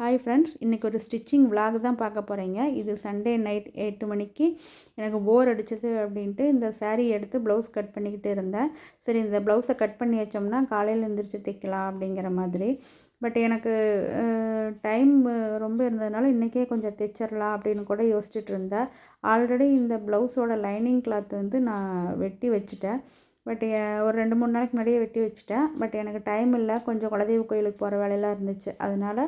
Hi friends இன்றைக்கி ஒரு stitching vlog தான் பார்க்க போகிறீங்க இது சண்டே நைட் எட்டு மணிக்கு. எனக்கு போர் அடிச்சது அப்படின்ட்டு இந்த சாரீ எடுத்து ப்ளவுஸ் கட் பண்ணிக்கிட்டு இருந்தேன். சரி இந்த ப்ளவுஸை கட் பண்ணி வச்சோம்னா காலையில் எழுந்திரிச்சு தைக்கலாம் அப்படிங்கிற மாதிரி. பட் எனக்கு டைம் ரொம்ப இருந்ததுனால இன்றைக்கே கொஞ்சம் தைச்சிடலாம் அப்படின்னு கூட யோசிச்சுட்டு இருந்தேன். ஆல்ரெடி இந்த ப்ளவுஸோட லைனிங் கிளாத் வந்து நான் வெட்டி வச்சுட்டேன். பட் ஒரு ரெண்டு மூணு நாளைக்கு முன்னாடியே வெட்டி வச்சுட்டேன். பட் எனக்கு டைம் இல்லை. கொஞ்சம் குலதெய்வ கோயிலுக்கு போகிற வேலையெல்லாம் இருந்துச்சு. அதனால்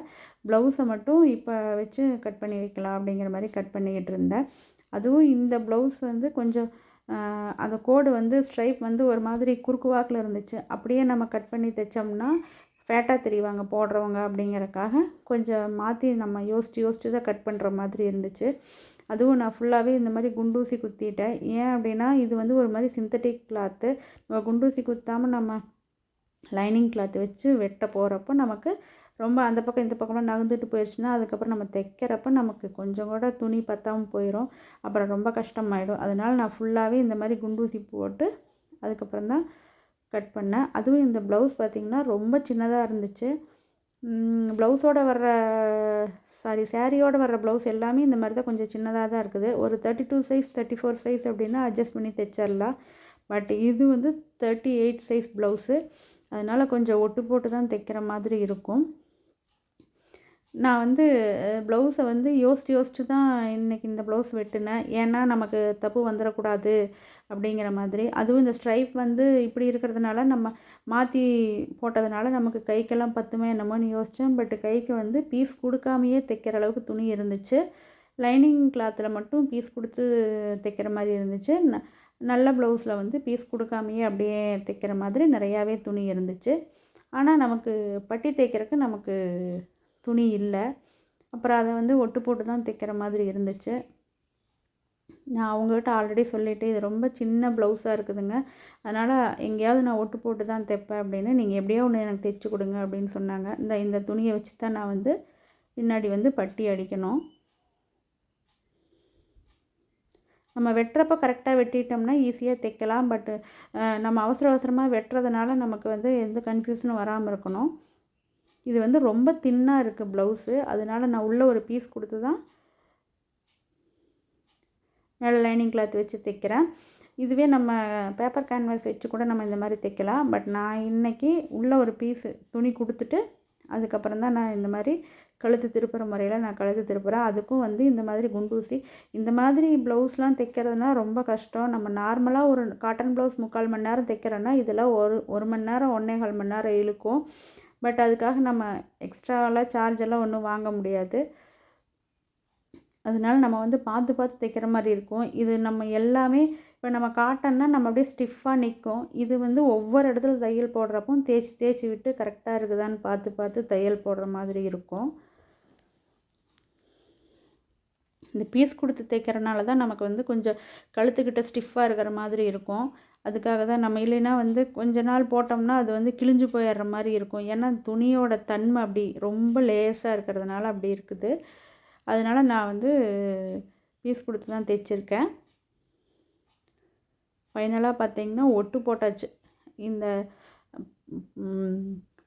ப்ளவுஸை மட்டும் இப்போ வச்சு கட் பண்ணி வைக்கலாம் அப்படிங்கிற மாதிரி கட் பண்ணிக்கிட்டு இருந்தேன். அதுவும் இந்த ப்ளவுஸ் வந்து கொஞ்சம் அந்த கோடு வந்து ஸ்ட்ரைப் வந்து ஒரு மாதிரி குறுக்கு வாக்கில் இருந்துச்சு. அப்படியே நம்ம கட் பண்ணி தைச்சோம்னா ஃபேட்டாக தெரிவாங்க போடுறவங்க அப்படிங்கிறக்காக கொஞ்சம் மாற்றி நம்ம யோசித்து யோசித்து தான் கட் பண்ணுற மாதிரி இருந்துச்சு. அதுவும் நான் ஃபுல்லாகவே இந்த மாதிரி குண்டூசி குத்திட்டேன். ஏன் அப்படின்னா இது வந்து ஒரு மாதிரி சிந்தட்டிக் கிளாத்து நம்ம குண்டூசி குத்தாமல் நம்ம லைனிங் கிளாத் வச்சு வெட்ட போகிறப்போ நமக்கு ரொம்ப அந்த பக்கம் இந்த பக்கம்லாம் நகர்ந்துட்டு போயிடுச்சுன்னா அதுக்கப்புறம் நம்ம தைக்கிறப்ப நமக்கு கொஞ்சம் கூட துணி பத்தாமல் போயிடும் அப்புறம் ரொம்ப கஷ்டமாயிடும். அதனால் நான் ஃபுல்லாகவே இந்த மாதிரி குண்டூசி போட்டு அதுக்கப்புறம் தான் கட் பண்ணேன். அதுவும் இந்த ப்ளவுஸ் பார்த்திங்கன்னா ரொம்ப சின்னதாக இருந்துச்சு. ப்ளவுஸோட வர்ற சாரி சாரியோட வர்ற ப்ளவுஸ் எல்லாமே இந்த மாதிரி தான் கொஞ்சம் சின்னதாக தான் இருக்குது. ஒரு thirty two size thirty four size அப்படின்னா அட்ஜஸ்ட் பண்ணி தைச்சிடலாம். பட் இது வந்து தேர்ட்டி எயிட் சைஸ் ப்ளவுஸு அதனால் கொஞ்சம் ஒட்டு போட்டு தான் தைக்கிற மாதிரி இருக்கும். நான் வந்து ப்ளவுஸை வந்து யோசித்து யோசித்து தான் இன்றைக்கி இந்த ப்ளவுஸ் வெட்டினேன். ஏன்னா நமக்கு தப்பு வந்துடக்கூடாது அப்படிங்கிற மாதிரி. அதுவும் இந்த ஸ்ட்ரைப் வந்து இப்படி இருக்கிறதுனால நம்ம மாற்றி போட்டதுனால நமக்கு கைக்கெல்லாம் பத்துமே என்னமோன்னு யோசித்தேன் பட் கைக்கு வந்து பீஸ் கொடுக்காமையே தைக்கிற அளவுக்கு துணி இருந்துச்சு. லைனிங் கிளாத்தில் மட்டும் பீஸ் கொடுத்து தைக்கிற மாதிரி இருந்துச்சு. ந நல்ல ப்ளவுஸில் வந்து பீஸ் கொடுக்காமையே அப்படியே தைக்கிற மாதிரி நிறையாவே துணி இருந்துச்சு. ஆனால் நமக்கு பட்டி தைக்கிறதுக்கு நமக்கு துணி இல்லை. அப்புறம் அதை வந்து ஒட்டு போட்டு தான் தைக்கிற மாதிரி இருந்துச்சு. நான் அவங்ககிட்ட ஆல்ரெடி சொல்லிவிட்டு இது ரொம்ப சின்ன ப்ளவுஸாக இருக்குதுங்க. அதனால் எங்கேயாவது நான் ஒட்டு போட்டு தான் தைப்பேன் அப்படின்னு நீங்கள் எப்படியோ ஒன்று எனக்கு தைச்சி கொடுங்க அப்படின்னு சொன்னாங்க. இந்த இந்த துணியை வச்சு தான் நான் வந்து பின்னாடி வந்து பட்டி அடிக்கணும். நம்ம வெட்டுறப்ப கரெக்டாக வெட்டிட்டோம்னா ஈஸியாக தைக்கலாம். பட்டு நம்ம அவசர அவசரமாக வெட்டுறதுனால நமக்கு வந்து எந்த கன்ஃபியூஷனும் வராமல் இருக்கணும். இது வந்து ரொம்ப தின்னாக இருக்குது ப்ளவுஸு அதனால் நான் உள்ளே ஒரு பீஸ் கொடுத்து தான் மேலே லைனிங் கிளாத் வச்சு தைக்கிறேன். இதுவே நம்ம பேப்பர் கேன்வாஸ் வச்சு கூட நம்ம இந்த மாதிரி தைக்கலாம். பட் நான் இன்றைக்கி உள்ளே ஒரு பீஸு துணி கொடுத்துட்டு அதுக்கப்புறம் தான் நான் இந்த மாதிரி கழுத்து திருப்புற முறையில் நான் கழுத்து திருப்புறேன். அதுக்கும் வந்து இந்த மாதிரி குண்டூசி. இந்த மாதிரி ப்ளவுஸ்லாம் தைக்கிறதுனா ரொம்ப கஷ்டம். நம்ம நார்மலாக ஒரு காட்டன் ப்ளவுஸ் முக்கால் மணி நேரம் தைக்கிறோன்னா இதெல்லாம் ஒரு ஒரு மணி நேரம் ஒன்றே கால் மணி நேரம் இழுக்கும். பட் அதுக்காக நம்ம எக்ஸ்ட்ராவெலாம் சார்ஜ் எல்லாம் ஒன்றும் வாங்க முடியாது. அதனால நம்ம வந்து பார்த்து பார்த்து தைக்கிற மாதிரி இருக்கும். இது நம்ம எல்லாமே இப்போ நம்ம காட்டன்னா நம்ம அப்படியே ஸ்டிஃபாக நிற்கும் இது வந்து ஒவ்வொரு இடத்துல தையல் போடுறப்போ தேய்ச்சி தேய்ச்சி விட்டு கரெக்டாக இருக்குதான்னு பார்த்து பார்த்து தையல் போடுற மாதிரி இருக்கும். இந்த பீஸ் கொடுத்து தைக்கிறனால தான் நமக்கு வந்து கொஞ்சம் கழுத்துக்கிட்ட ஸ்டிஃபாக இருக்கிற மாதிரி இருக்கும். அதுக்காக தான் நம்ம இல்லைன்னா வந்து கொஞ்ச நாள் போட்டோம்னா அது வந்து கிழிஞ்சு போயிடுற மாதிரி இருக்கும். ஏன்னா துணியோட தன்மை அப்படி ரொம்ப லேஸாக இருக்கிறதுனால அப்படி இருக்குது. அதனால் நான் வந்து பீஸ் கொடுத்து தான் தைச்சிருக்கேன். ஃபைனலாக பார்த்தீங்கன்னா ஒட்டு போட்டாச்சு. இந்த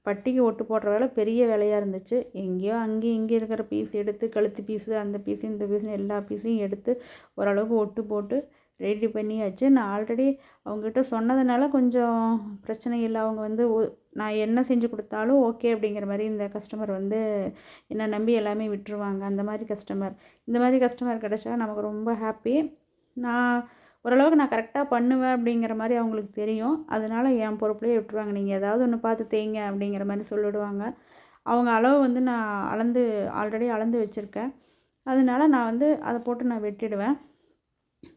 பட்டிக்கு ஒட்டு போடுற வேலை பெரிய வேலையாக இருந்துச்சு. எங்கேயோ அங்கேயும் இங்கே இருக்கிற பீஸ் எடுத்து கழுத்து பீஸு அந்த பீஸு இந்த பீஸுன்னு எல்லா பீஸையும் எடுத்து ஓரளவுக்கு ஒட்டு போட்டு ரெடி பண்ணியாச்சு. நான் ஆல்ரெடி அவங்ககிட்ட சொன்னதுனால கொஞ்சம் பிரச்சனை இல்லை. அவங்க வந்து நான் என்ன செஞ்சு கொடுத்தாலும் ஓகே அப்படிங்கிற மாதிரி இந்த கஸ்டமர் வந்து என்னை நம்பி எல்லாமே விட்டுருவாங்க. அந்த மாதிரி கஸ்டமர் இந்த மாதிரி கஸ்டமர் கிடச்சா நமக்கு ரொம்ப ஹாப்பி நான் ஓரளவுக்கு நான் கரெக்டாக பண்ணுவேன் அப்படிங்கிற மாதிரி அவங்களுக்கு தெரியும். அதனால் என் பொறுப்புலேயே விட்டுருவாங்க. நீங்கள் ஏதாவது ஒன்று பார்த்து தேங்க அப்படிங்கிற மாதிரி சொல்லிவிடுவாங்க அவங்க அளவு வந்து நான் அளந்து ஆல்ரெடி அளந்து வச்சுருக்கேன். அதனால நான் வந்து அதை போட்டு நான் வெட்டிடுவேன்.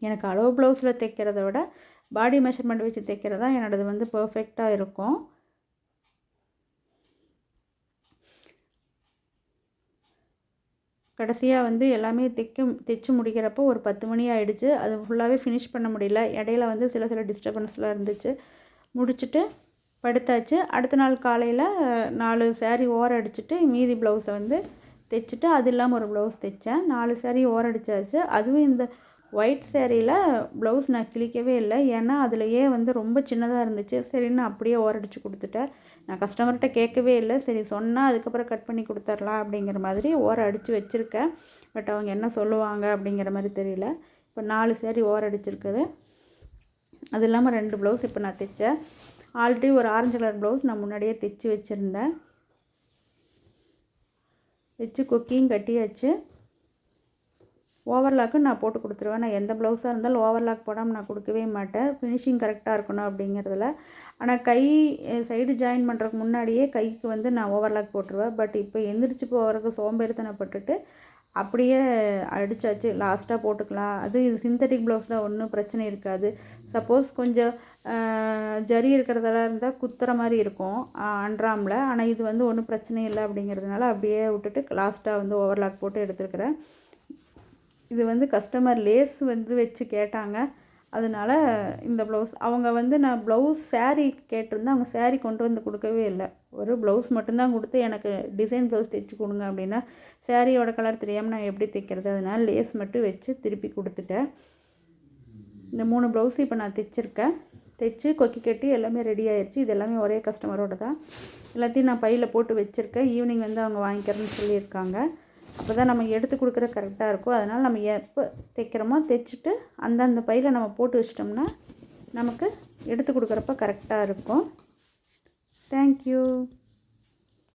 எனக்கு அளவு ப்ளவுஸில் தைக்கிறத விட பாடி மெஷர்மெண்ட் வச்சு தைக்கிறது தான் என்னோடது வந்து பர்ஃபெக்டாக இருக்கும். கடைசியாக வந்து எல்லாமே தைக்க தைச்சி முடிக்கிறப்போ ஒரு பத்து மணி ஆகிடுச்சு அது ஃபுல்லாகவே ஃபினிஷ் பண்ண முடியல. இடையில வந்து சில சில டிஸ்டர்பன்ஸ்லாம் இருந்துச்சு. முடிச்சுட்டு படுத்தாச்சு. அடுத்த நாள் காலையில் நாலு சேரீ ஓரம் அடிச்சுட்டு மீதி ப்ளவுஸை வந்து தைச்சிட்டு அது இல்லாமல் ஒரு ப்ளவுஸ் தைச்சேன். நாலு சேரீ ஓரம் அடித்தாச்சு அதுவும் இந்த ஒயிட் சேரீயில் ப்ளவுஸ் நான் கிழிக்கவே இல்லை. ஏன்னா அதுலையே வந்து ரொம்ப சின்னதாக இருந்துச்சு. சரின்னு அப்படியே ஓரடிச்சு கொடுத்துட்டேன். நான் கஸ்டமர்கிட்ட கேட்கவே இல்லை. சரி சொன்னால் அதுக்கப்புறம் கட் பண்ணி கொடுத்துர்லாம் அப்படிங்கிற மாதிரி ஓரம் அடித்து வச்சுருக்கேன். பட் அவங்க என்ன சொல்லுவாங்க அப்படிங்கிற மாதிரி தெரியல. இப்போ நாலு சேரீ ஓரம் அடிச்சிருக்குது. அது இல்லாமல் ரெண்டு ப்ளவுஸ் இப்போ நான் தைச்சேன். ஆல்ரெடி ஒரு ஆரஞ்சு கலர் ப்ளவுஸ் நான் முன்னாடியே தைச்சி வச்சுருந்தேன். வச்சு கொக்கியும் கட்டியாச்சு. ஓவர்லாக்கு நான் போட்டு கொடுத்துருவேன். நான் எந்த ப்ளவுஸாக இருந்தாலும் ஓவர்லாக் போடாமல் நான் கொடுக்கவே மாட்டேன். ஃபினிஷிங் கரெக்டாக இருக்கணும் அப்படிங்கிறதுல. ஆனால் கை சைடு ஜாயின் பண்ணுறதுக்கு முன்னாடியே கைக்கு வந்து நான் ஓவர்லாக் போட்டுருவேன். பட் இப்போ எந்திரிச்சு போகிறதுக்கு சோம்பேறித்தனப்பட்டுட்டு அப்படியே அடித்தாச்சு லாஸ்ட்டாக போட்டுக்கலாம். அது இது சிந்தட்டிக் ப்ளவுஸ் தான். ஒன்றும் பிரச்சனை இருக்காது. சப்போஸ் கொஞ்சம் ஜரி இருக்கிறதெல்லாம் இருந்தால் குத்துற மாதிரி இருக்கும். அன்றாமில். ஆனால் இது வந்து ஒன்றும் பிரச்சனை இல்லை அப்படிங்கிறதுனால அப்படியே விட்டுட்டு லாஸ்ட்டாக வந்து ஓவர்லாக் போட்டு எடுத்துருக்குறேன். இது வந்து கஸ்டமர் லேஸ் வந்து வச்சு கேட்டாங்க. அதனால் இந்த ப்ளவுஸ் அவங்க வந்து நான் ப்ளவுஸ் ஸேரீ கேட்டிருந்தேன். அவங்க ஸேரீ கொண்டு வந்து கொடுக்கவே இல்லை. ஒரு ப்ளவுஸ் மட்டும்தான் கொடுத்து எனக்கு டிசைன் ப்ளவுஸ் தைச்சி கொடுங்க அப்படின்னா சேரீயோட கலர் தெரியாமல் நான் எப்படி தைக்கிறது? அதனால் லேஸ் மட்டும் வச்சு திருப்பி கொடுத்துட்டேன். இந்த மூணு ப்ளவுஸ் இப்போ நான் தைச்சிருக்கேன். தைச்சு கொக்கி கட்டி எல்லாமே ரெடி ஆயிடுச்சு இது எல்லாமே ஒரே கஸ்டமரோட தான். எல்லாத்தையும் நான் பையில் போட்டு வச்சுருக்கேன். ஈவினிங் வந்து அவங்க வாங்கிக்கிறேன்னு சொல்லியிருக்காங்க. அப்போ தான் நம்ம எடுத்து கொடுக்குற கரெக்டாக இருக்கும் அதனால் நம்ம எப்போ தைக்கிறோமோ தைச்சிட்டு அந்தந்த பையில் நம்ம போட்டு வச்சிட்டோம்னா நமக்கு எடுத்து கொடுக்குறப்ப கரெக்டாக இருக்கும். தேங்க்யூ